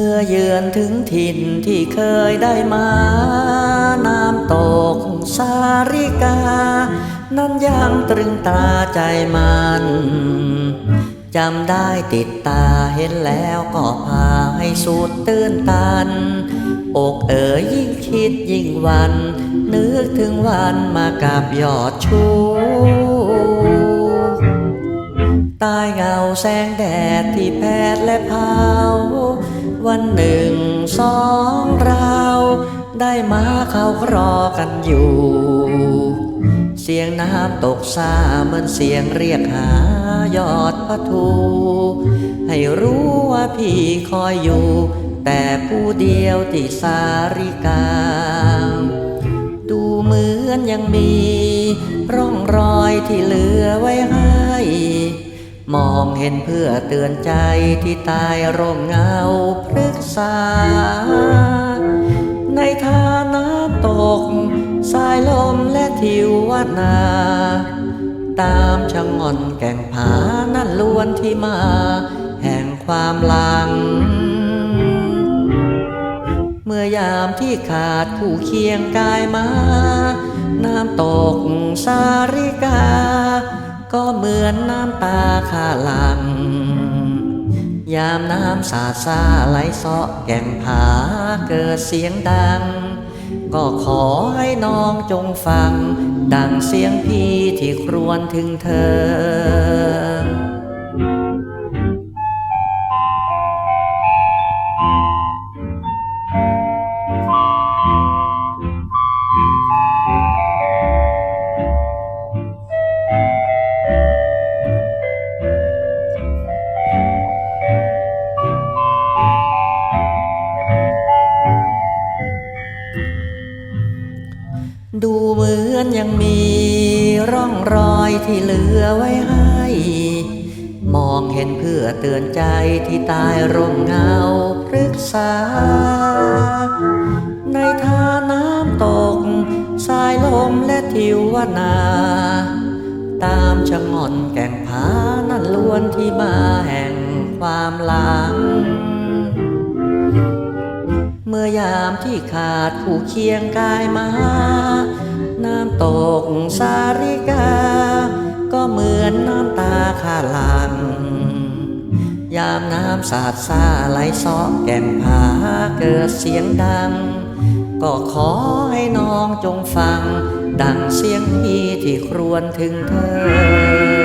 มื่อเยือนถึงถิ่นที่เคยได้มา น้ำตกสาริกา นั้นยังตรึงตราใจมันจำได้ติดตาเห็นแล้วก็พาให้สุดตื้นตัน อกเอ๋ยยิ่งคิดยิ่งวัน นึกถึงวันมากับยอดชูใต้เงาแสงแดดที่แผดและเผา วันหนึ่งสองเราได้มาเข้าครอกันอยู่ เสียงน้ำตกซาเหมือนเสียงเรียกหายอดพระทู ให้รู้ว่าพี่คอยอยู่ แต่ผู้เดียวที่สาริกา ดูเหมือนยังมี ร่องรอยที่เหลือไว้ให้ มองเห็นเพื่อเตือนใจที่ตายร่มเงาพฤกษา ในท่าน้ำตก สายลมและทิววนา ตามชะงอนแก่งผานั่นล้วนที่มา แห่งความหลัง เมื่อยามที่ขาดผู้เคียงกายมา น้ำตกสา ก็เหมือนน้ำตาขาหลัง ยามน้ำสาซาไหลเซาะแก่งผาเกิดเสียงดัง ก็ขอให้น้องจงฟัง ดังเสียงพี่ที่ครวญถึงเธอ ดูเหมือนยังมีร่องรอยที่เหลือไว้ให้ มองเห็นเพื่อเตือนใจที่ตายร่มเงาพฤกษา ในท่าน้ำตก สายลมและทิววนา ตามชะงอนแก่งผานั่นล้วนที่มาแห่งความหลัง เมื่อยามที่ขาดผู้เคียงกายมา น้ำตกสาริกา ก็เหมือนน้ำตาขาหลัง ยามน้ำสาดซาไหลซาะแก่งผาเกิดเสียงดัง ก็ขอให้น้องจงฟัง ดังเสียงพี่ที่ครวญถึงเธอ